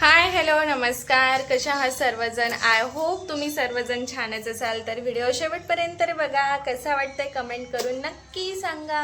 Hi hello नमस्कार. कशा आहात सर्वजण? आय होप तुम्ही सर्वजण छानच असाल. तर व्हिडिओ शेवटपर्यंत बघा. कसा वाटतंय कमेंट करून नक्की सांगा.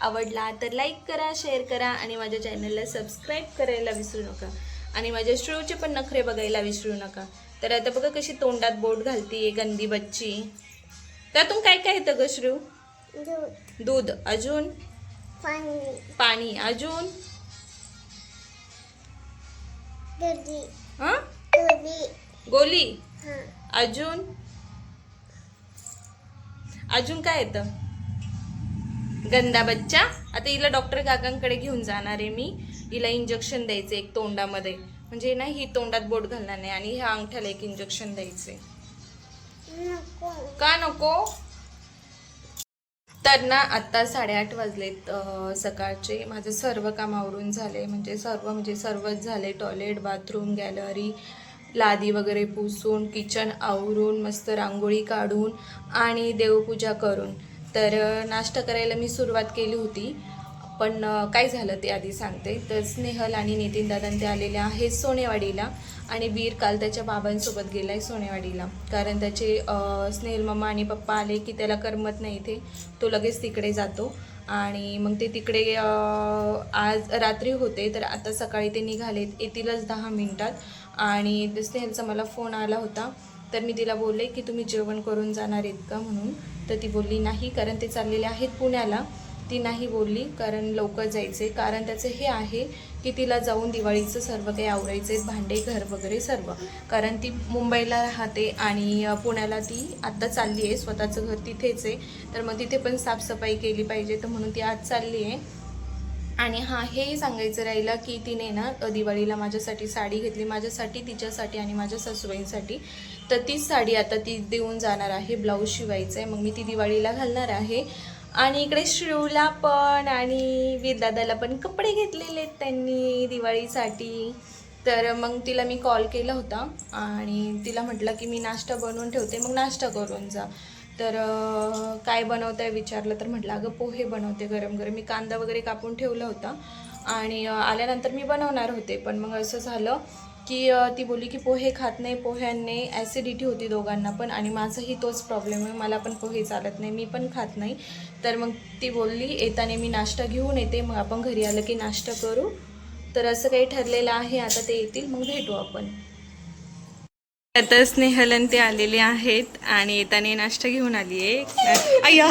आवडला तर लाईक करा शेअर करा आणि माझ्या चॅनलला सबस्क्राईब करायला विसरू नका. आणि माझ्या श्रूचे पण नखरे बघायला विसरू नका. तर आता बघा कशी तोंडात बोट घालतीये गंदी बच्ची. त्यातून काय काय येतं ग श्रू? दूध. अजून? पाणी. अजून? हां? गोली? हां. अजून? अजून काय येतं? गंदा बच्चा आता हिला डॉक्टर काकांकडे घेऊन जाणार आहे मी. हिला इंजेक्शन द्यायचं एक तोंडामध्ये. म्हणजे ना ही तोंडात बोट घालणार नाही आणि ह्या अंगठ्याला एक इंजेक्शन द्यायचे का नको? तर ना आत्ता साडेआठ वाजलेत सकाळचे. माझं सर्व काम आवरून झाले. म्हणजे सर्व म्हणजे सर्वच झाले. टॉयलेट बाथरूम गॅलरी लादी वगैरे पुसून किचन आवरून मस्त रांगोळी काढून आणि देवपूजा करून. तर नाश्ता करायला मी सुरुवात केली होती. पण काय झालं ते आधी सांगते. तर स्नेहल आणि नितीन दादा ते आलेले आहेत सोनेवाडीला आणि वीर काल त्याच्या बाबांसोबत गेलाय सोनेवाडीला. कारण त्याचे स्नेहल मम्मा आणि पप्पा आले की त्याला करमत नाही इथे. तो लगेच तिकडे जातो आणि मग ते तिकडे आज रात्री होते. तर आता सकाळी ते निघालेत येतीलच दहा मिनटात. आणि स्नेहलचा मला फोन आला होता. तर मी तिला बोलले की तुम्ही जेवण करून जाणार आहेत का? म्हणून. तर ती बोलली नाही कारण ते चाललेले आहेत पुण्याला. ती नाही बोलली कारण लवकर जायचे. कारण त्याचं हे आहे की तिला जाऊन दिवाळीचं सर्व काही आवरायचं आहे भांडे घर वगैरे सर्व. कारण ती मुंबईला राहते आणि पुण्याला ती आत्ता चालली आहे स्वतःचं घर तिथेच आहे. तर मग तिथे पण साफसफाई केली पाहिजे तर म्हणून ती आज चालली आहे. आणि हां हेही सांगायचं राहिलं की तिने ना दिवाळीला माझ्यासाठी साडी घेतली माझ्यासाठी तिच्यासाठी आणि माझ्या सासूबाईंसाठी. तर तीच साडी आता ती देऊन जाणार आहे ब्लाऊज शिवायचं आहे मग मी ती दिवाळीला घालणार आहे. आणि इकडे शिवला पण आणि वीरदादाला पण कपडे घेतलेले आहेत त्यांनी दिवाळीसाठी. तर मग तिला मी कॉल केला होता आणि तिला म्हटलं की मी नाश्ता बनवून ठेवते मग नाश्ता करून जा. तर काय काय आहे विचारलं तर म्हटलं अगं पोहे बनवते गरम गरम. मी कांदा वगैरे कापून ठेवला होता आणि आल्यानंतर मी बनवणार होते. पण मग असं झालं की ती बोलली की पोहे खात नाही पोह्यांनी ॲसिडिटी होती दोघांना पण आणि माझाही तोच प्रॉब्लेम आहे. मला पण पोहे चालत नाही मी पण खात नाही. तर मग ती बोलली येताना मी नाश्ता घेऊन येते. मग आपण घरी आलं की नाश्ता करू. तर असं काही ठरलेलं आहे. आता ते येतील. मग भेटू आपण. आता स्नेहलन ते आलेले आहेत आणि येताना नाश्ता घेऊन आली आहे. अय्या!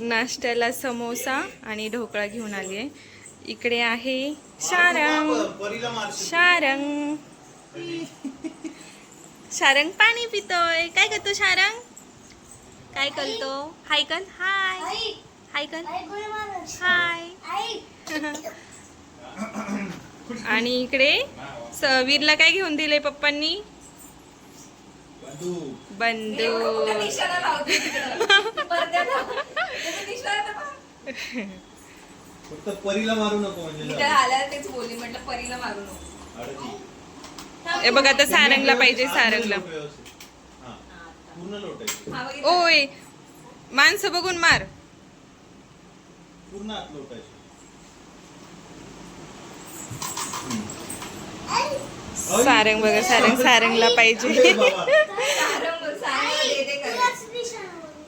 नाश्त्याला समोसा आणि ढोकळा घेऊन आली आहे. इकडे आहे शारंग. शारंग. शारंग पाणी पितोय. काय करतो शारंग? काय करतो? हाय कर हाय हाय कर हाय आणि इकडे स- वीरला काय घेऊन दिले पप्पांनी? बंदूक. फक्त परीला मारू नको म्हणजे. आल्यावर तेच बोलली म्हटलं परीला मारू नको. हे बघ आता सारंगला पाहिजे सारंगला लोट व्यवस्थित. हा. पूर्ण लोटायचं ओय माणसं बघून मार पूर्ण हात लोटायचे सारंग बघा सारंग सारंगला पाहिजे बाबा.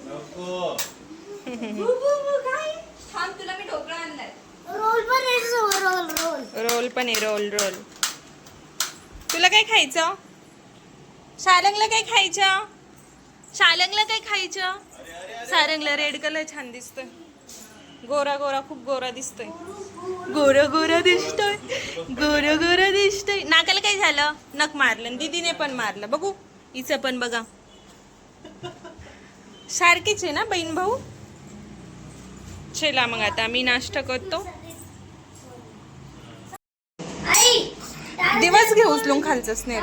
नको रोल पण आहे रोल रोल रोल. पण आहे रोल रोल. तुला काय खायचं? शालंगला काय खायचं? शालंगला काय खायचं? सारंगला रेड कलर छान दिसतोय. गोरा गोरा खूप गोरा दिसतोय. गोरा गोरा दिसतोय. गोरा गोरा दिसतोय. नाकाला काय झालं? नक मारलं दीदीने पण मारलं. बघू हिचं पण बघा. सारखीच आहे ना बहीण भाऊ? चला मग आता मी नाश्ता करतो. उचलून खालचं स्नेल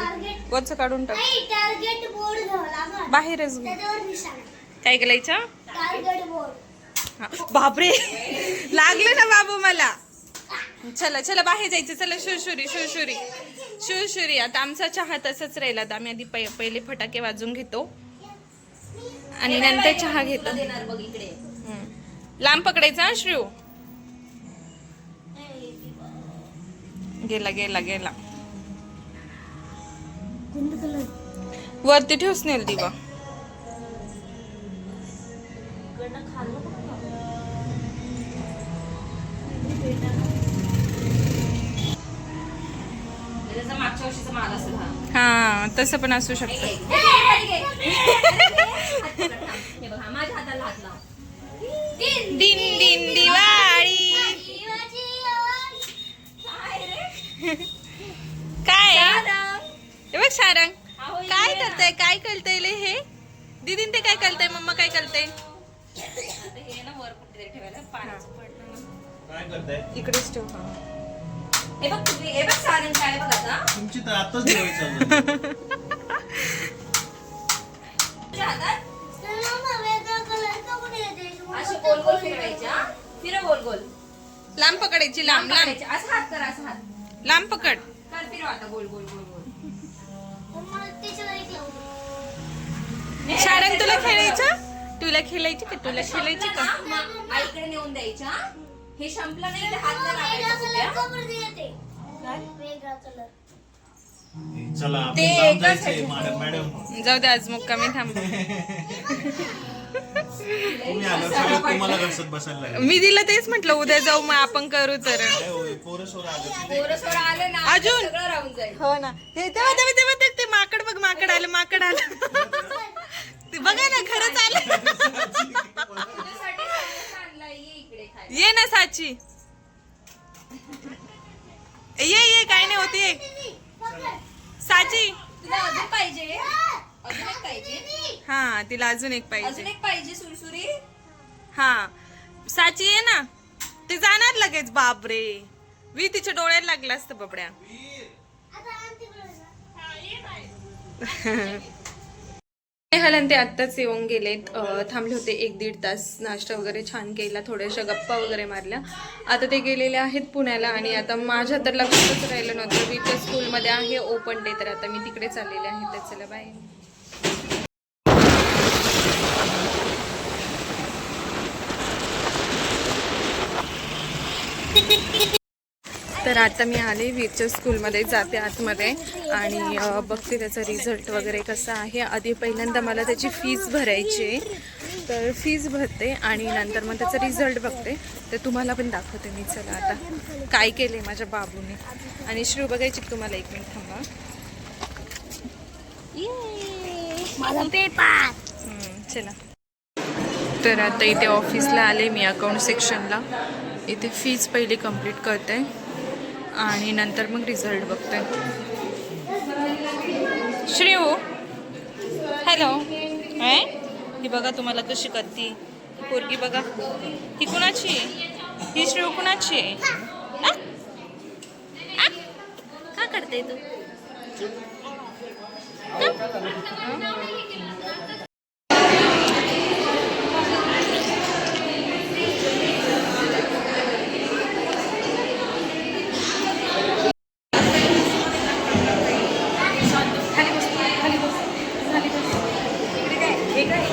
वरचं काढून टाक. बाहेरच काय करायचं टार्गेट बोर्ड हा. बापरे. लागले ना बाबू मला. चला चला बाहेर जायचं. चला शिवशुरी शिवशुरी शिवशुरी आता आमचा चहा तसंच राहिला. आता आम्ही आधी पै पहिले फटाके वाजून घेतो. आणि नंतर चहा घेतो. लांब पकडायचा हा, श्रीव गेला गेला गेला. वरती ठेव स्नेल दिवा. हा तसं पण असू शकतं. लाव. दिन दिन दिवाळी काय हे बघ सारंग काय करताय काय कळतंय ले हे दीदीन ते काय कळतंय मम्मा काय कळतंय आता हे ना वर कुठेतरी ठेवायला पाण्याचं पडलं ना. काय करताय? इकडेच ठेव हा. बघ तुम्ही बघ सारण काय बघ आता. तुमची तर आताच दिवाळी चालू झाली. तुझ्या हातात वेगळा कलर का कोणी येते अशी गोल गोल फिरव गोल गोल. लांब पकडायची लांब लांब. असं हात कर असं हात. लांब पकड. कर फिरव आता गोल गोल गोल गोल. सारंग तुला खेळायचं? तुला खेळायची का? तुला खेळायची का? मग आईकडे नेऊन द्यायच्या हे? संपलं नाही तर ते एकाच जाऊ दे आज मुक्कामी थांब. तुम्ही आलो सगळं तुम्हाला घरसत बसायला लागेल. मी दिलं तेच म्हटलं उद्या जाऊ मग आपण करू तर. अजून? हो ना. तेव्हा तेव्हा तेव्हा ते- ते माकड बघ माकड आलं माकड आलं. ते बघा ना खरंच आलं ये इकडे खायला. ये ना साची. ये ये काय नाही होत ये. साची. तुला अजून पाहिजे. अजून एक पाहिजे. हा तिला अजून एक अजून पाहिजे एक पाहिजे सुरसुरी. हा. साची ये ना. ते जाणार लगेच बापरे. वी तिच्या डोळ्याला लागलं असतं बबड्या आता आण तिकडे हलन ते आत्ताच येऊन गेलेत. थांबले होते एक दीड तास. नाश्ता वगैरे छान केला थोड्याशा गप्पा वगैरे मारल्या. आता ते गेलेले आहेत पुण्याला आणि आता माझ्या तर लक्षातच राहिलं नव्हतं. मी त्या स्कूलमध्ये आहे ओपन डे तर आता मी तिकडे चाललेले आहे. तर चला बाय तर आता मी आले वीरच्या स्कूलमध्ये जाते आतमध्ये. आणि बघते त्याचा रिझल्ट वगैरे कसा आहे. आधी पहिल्यांदा मला त्याची फीज भरायची आहे. तर फीज भरते आणि नंतर मग त्याचा रिझल्ट बघते. तर तुम्हाला पण दाखवते मी. चला आता काय केले माझ्या बाबूने. आणि श्रू बघायची तुम्हाला एक मिनिट थांबा. पेपर चला. तर आता इथे ऑफिसला आले मी अकाउंट सेक्शनला इथे फीज पहिली कंप्लीट करते. आणि नंतर मग रिझल्ट बघते श्रीव हॅलो. आहे ही बघा तुम्हाला कशी करते. ही पोरगी बघा. ही कुणाची? आहे ही श्रीव कुणाची? आहे का करते तू खाली बस खाली बस खाली बस इकडे काय हे काय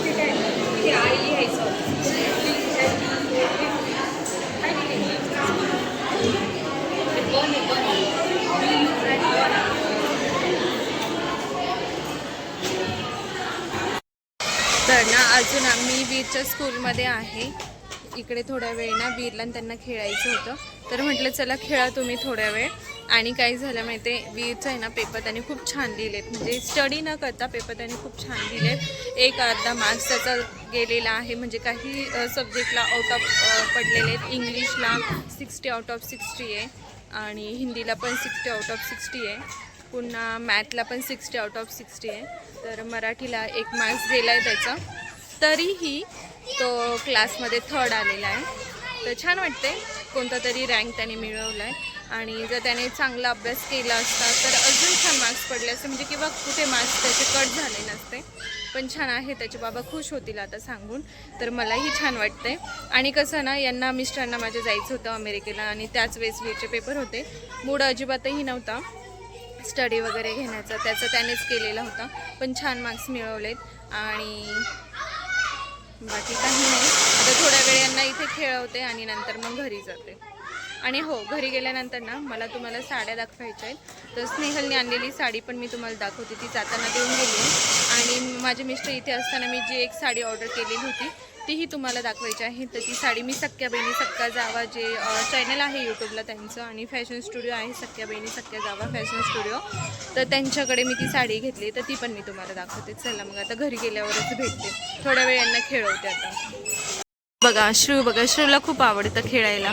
इथे काय इथे आई लिहायचं काय लिहिलंय? हे बन आहे, बन आहे. तर ना मी वीरच्या स्कूलमध्ये आहे. इकडे थोड्या वेळ ना वीरला त्यांना खेळायचं होतं. तर म्हटलं चला खेळा तुम्ही थोड्या वेळ. आणि काय झालं माहिती आहे वीरचं आहे ना पेपर त्यांनी खूप छान लिहिलेत. म्हणजे स्टडी न करता पेपर त्यांनी खूप छान लिहिलेत. एक अर्धा मार्क्स त्याचा गेलेला आहे. म्हणजे काही सब्जेक्टला आउट ऑफ पडलेले आहेत. इंग्लिशला सिक्स्टी आउट ऑफ सिक्स्टी आहे. आणि हिंदीला पण सिक्स्टी आउट ऑफ सिक्स्टी आहे. पुन्हा मॅथला पण सिक्स्टी आउट ऑफ सिक्स्टी आहे. तर मराठीला एक मार्क्स गेला आहे त्याचा. तरीही तो क्लासमध्ये थर्ड आलेला आहे. तर छान वाटते कोणता तरी रँक त्याने मिळवला आहे आणि जर त्याने चांगला अभ्यास केला असता तर अजून छान मार्क्स पडले असते. म्हणजे किंवा कुठे मार्क्स त्याचे कट झाले नसते. पण छान आहे त्याचे बाबा खुश होतील आता सांगून. तर मलाही छान वाटते आणि कसं ना यांना मिस्टरांना माझ्या जायचं होतं अमेरिकेला. आणि त्याच वेळेस वीचे पेपर होते. मूड अजिबातही नव्हता. स्टडी वगैरे घेण्याचा त्याचा त्यानेच केलेला होता. पण छान मार्क्स मिळवलेत. आणि बाकी काही नाही. आता थोड्या वेळ यांना इथे खेळवते आणि नंतर मग घरी जाते. आणि हो घरी गेल्यानंतर ना मला तुम्हाला साड्या दाखवायच्या आहेत. तर स्नेहलने आणलेली साडी पण मी तुम्हाला दाखवते. ती जाताना देऊन गेली आणि माझे मिस्टर इथे असताना मी जी एक साडी ऑर्डर केलेली होती तीही तुम्हाला दाखवायची आहे तर ती साडी मी सख्या बहिणी सख्या जावा जे चॅनल आहे यूट्यूबला त्यांचं आणि फॅशन स्टुडिओ आहे सख्या बहिणी सख्या जावा फॅशन स्टुडिओ तर त्यांच्याकडे मी ती साडी घेतली तर ती पण मी तुम्हाला दाखवते. चला मग आता घरी गेल्यावरच भेटते. थोड्या वेळ यांना खेळवते आता. बघा श्रू बघा श्रूला खूप आवडतं खेळायला.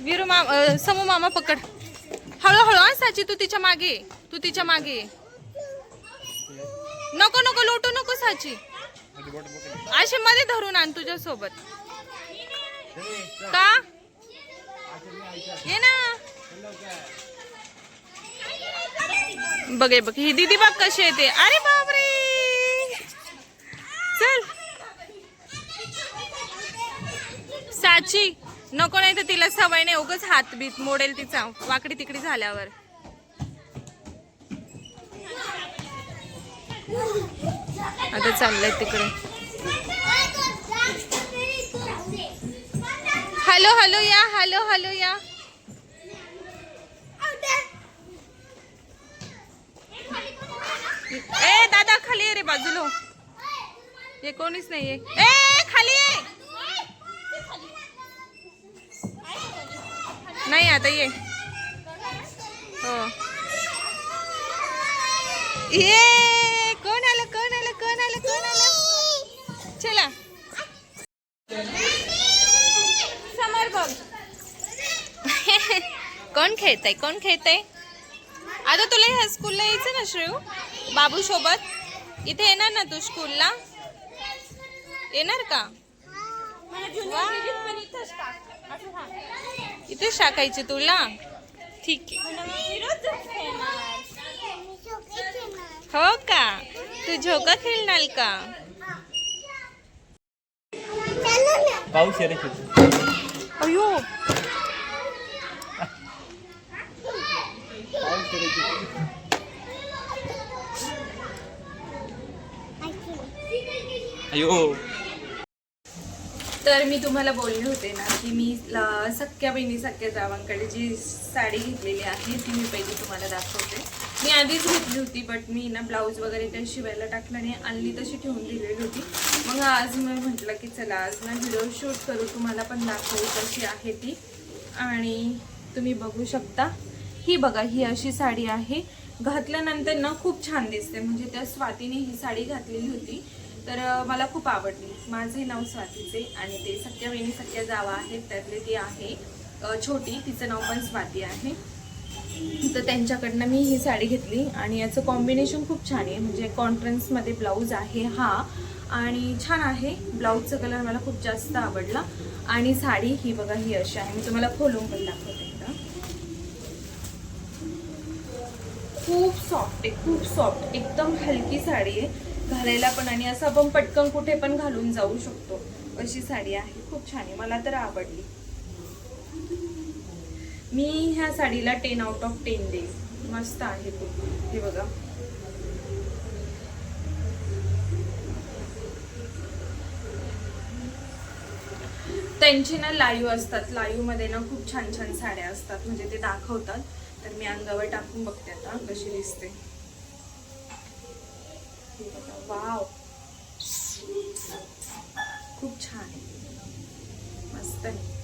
वीरू मामा समू मामा पकड. हळूहळू साची तू तिच्यामागे तू तिच्यामागे नको नको लोटू नको साची. असे मध्ये धरून आण तुझ्या सोबत का? ये ना. बघे बघ ही दीदी बाग कशी येते अरे बापरे! चल. साची नको नाही तर तिला सवय नाही उगच हात बीत मोडेल तिचा. वाकडी तिकडी झाल्यावर. आता चाललंय तिकडे. हॅलो हॅलो या हॅलो हॅलो या. ए दादा खाली ये रे बाजूलो. हे कोणीच नाहीये. ए खाली ये. नाही आता ये. हो. ये कोण आलं कोण आलं कोण आलं कोण आलं चला. समोर बघ. कोण खेळतय? कोण खेळतय? आता तुला ह्या स्कूलला यायचं ना श्रेयू? बाबू सोबत? इथे येणार ना तू स्कूलला येणार का? इथे टाकायचे तुला? ठीक आहे. हो का? तू झोका खेळणार का? पाऊस आहे रे अयो. अयो. तर मी तुम्हाला बोलले होते ना की मी सख्या बहिणी सख्या जावांकडे जी साडी घेतलेली आहे ती मी पहिली तुम्हाला दाखवते. मी आधीच घेतली होती बट मी ना ब्लाऊज वगैरे त्या शिवायला टाकलं आणि आणली तशी ठेवून दिलेली होती. मग आज मी म्हटलं की चला आज ना व्हिडिओ शूट करू तुम्हाला पण दाखवू कशी आहे ती. आणि तुम्ही बघू शकता. ही बघा ही अशी साडी आहे. घातल्यानंतर ना खूप छान दिसते. म्हणजे त्या स्वातीने ही साडी घातलेली होती. तर मला खूप आवडली. माझे नाव स्वातीचे आणि ते सख्या वेणी सख्या जावा आहेत त्यातले ती आहे. छोटी तिचं नाव पण स्वाती आहे. तर त्यांच्याकडनं मी ही साडी घेतली आणि याचं कॉम्बिनेशन खूप छान आहे. म्हणजे कॉन्ट्रन्समध्ये ब्लाऊज आहे हा आणि छान आहे. ब्लाऊजचा कलर मला खूप जास्त आवडला आणि साडी ही बघा ही अशी आहे. मी तुम्हाला खोलून पण दाखवते एकदा. खूप सॉफ्ट आहे खूप सॉफ्ट एकदम हलकी साडी आहे. घालायला पण आणि असं आपण पटकन कुठे पण घालून जाऊ शकतो. अशी साडी आहे. खूप छान आहे. मला तर आवडली. मी ह्या साडीला टेन आउट ऑफ टेन देईल मस्त आहे खूप हे बघा. त्यांची ना लाईव्ह असतात. लाईव्हमध्ये ना खूप छान छान साड्या असतात. म्हणजे ते दाखवतात. तर मी अंगावर टाकून बघते आता कशी दिसते. वाव. खूप छान. आहे मस्त आहे.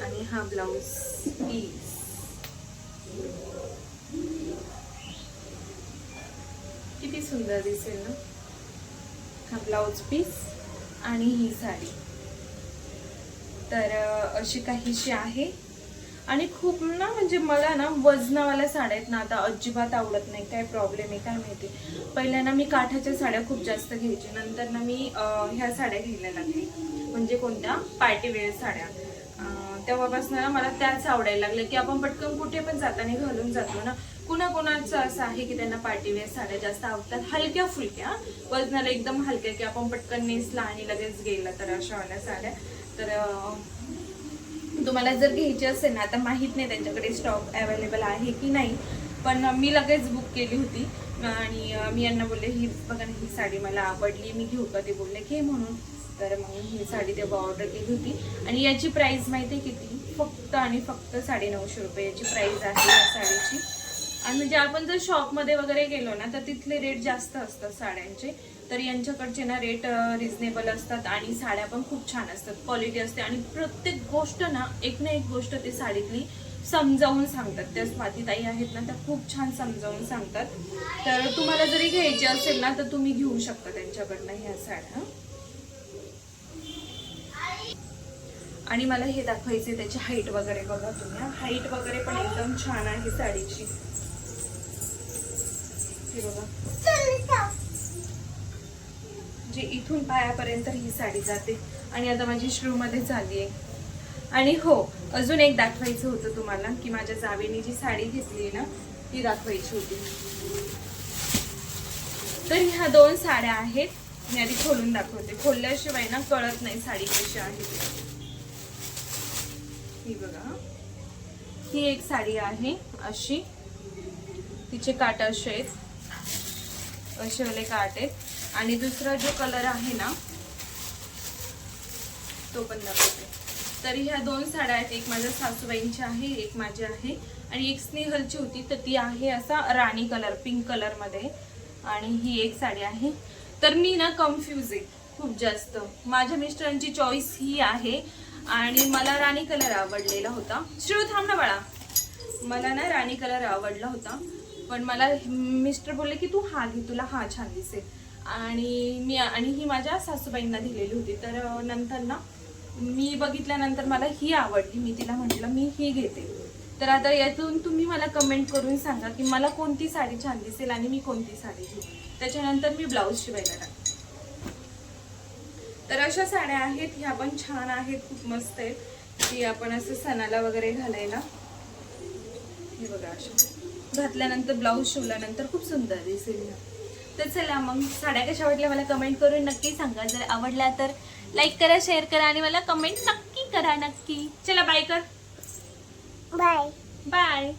आणि हा ब्लाऊज पीस किती सुंदर दिसेल ना. हा ब्लाऊज पीस आणि ही साडी. तर अशी काहीशी आहे. आणि खूप ना म्हणजे मला ना वजनावाल्या साड्या आहेत ना आता अजिबात आवडत नाही. काय प्रॉब्लेम आहे काय माहिती. पहिल्या ना मी काठाच्या साड्या खूप जास्त घ्यायची. नंतर ना मी ह्या साड्या घ्यायला लागली. म्हणजे कोणत्या? पार्टीवेअर साड्या. तेव्हापासून ना मला त्याच आवडायला लागल्या की आपण पटकन कुठे पण जाताना घालून जातो ना. कुणाकुणाचं असं आहे की त्यांना पार्टीवेअर साड्या जास्त आवडतात? हलक्या फुलक्या. वजनाला एकदम हलक्या की आपण पटकन नेसला आणि लगेच गेला तर अशा वाल्या साड्या. तर तुम्हाला जर घ्यायची असेल ना आता माहीत नाही त्यांच्याकडे स्टॉक अवेलेबल आहे की नाही पण मी लगेच बुक केली होती. आणि मी यांना बोलले ही बघा ही साडी मला आवडली मी घेऊ का? ते बोलले घे म्हणून. तर मग ही साडी तेव्हा ऑर्डर केली होती. आणि याची प्राईस माहिती आहे किती? फक्त आणि फक्त साडे नऊशे रुपये याची प्राईस आहे या साडीची. आणि म्हणजे आपण जर शॉपमध्ये वगैरे गेलो ना तर तिथले रेट जास्त असतात साड्यांचे. तर यांच्याकडचे ना रेट रिजनेबल असतात आणि साड्या पण खूप छान असतात. क्वालिटी असते आणि प्रत्येक गोष्ट ना एक ना एक गोष्ट ते साडीतली समजावून सांगतात. त्या स्वातीताई आहेत ना त्या खूप छान समजावून सांगतात. तर तुम्हाला जरी घ्यायची असेल ना तर तुम्ही घेऊ शकता त्यांच्याकडनं ह्या साड्या आणि मला हे दाखवायचे त्याची हाईट वगैरे बघा तुम्ही हाईट वगैरे पण एकदम छान आहे साडीची. हे बघा. म्हणजे इथून पायापर्यंत ही साडी जाते. आणि आता माझी श्रूमध्ये झाली आहे. आणि हो अजून एक दाखवायचं होतं तुम्हाला की माझ्या जावेने जी साडी घेतली ना ती दाखवायची होती. तर ह्या दोन साड्या आहेत मी आधी खोलून दाखवते. खोलल्याशिवाय ना कळत नाही साडी कशी आहे ही बघा. ही एक साडी आहे अशी. तिचे काट असे आहेत. असे वाले काट आहेत. आणि दुसरा जो कलर आहे ना तो पण दाखवते. तर ह्या दोन साड्या आहेत. एक माझ्या सासूबाईंची आहे एक माझी आहे. आणि एक स्नेहलची होती तर ती आहे असा राणी कलर पिंक कलरमध्ये आणि ही एक साडी आहे. तर मी ना कन्फ्यूज आहे खूप जास्त. माझ्या मिस्टरांची चॉईस ही आहे. आणि मला राणी कलर आवडलेला होता. श्रीव थांब ना बाळा. मला ना राणी कलर आवडला होता. पण मला मिस्टर बोलले की तू हा घे तुला हा छान दिसेल. आणि मी आणि ही माझ्या सासूबाईंना दिलेली होती. तर नंतर ना मी बघितल्यानंतर मला ही आवडली. मी तिला म्हटलं मी ही घेते. तर आता यातून तुम्ही मला कमेंट करून सांगा की मला कोणती साडी छान दिसेल आणि मी कोणती साडी घेऊ. त्याच्यानंतर मी ब्लाऊज शिवायला टाकते. तर अशा साड्या आहेत. ह्या पण छान आहेत. खूप मस्त आहेत. की आपण असं सणाला वगैरे घालायला. हे बघा अशा. घातल्यानंतर ब्लाऊज शिवल्यानंतर खूप सुंदर दिसेल ह्या. तर चला मग साड्या कशा वाटल्या मला कमेंट करून नक्की सांगा. जर आवडल्या तर लाईक करा शेअर करा आणि मला कमेंट नक्की करा नक्की. चला बाय कर. Bye bye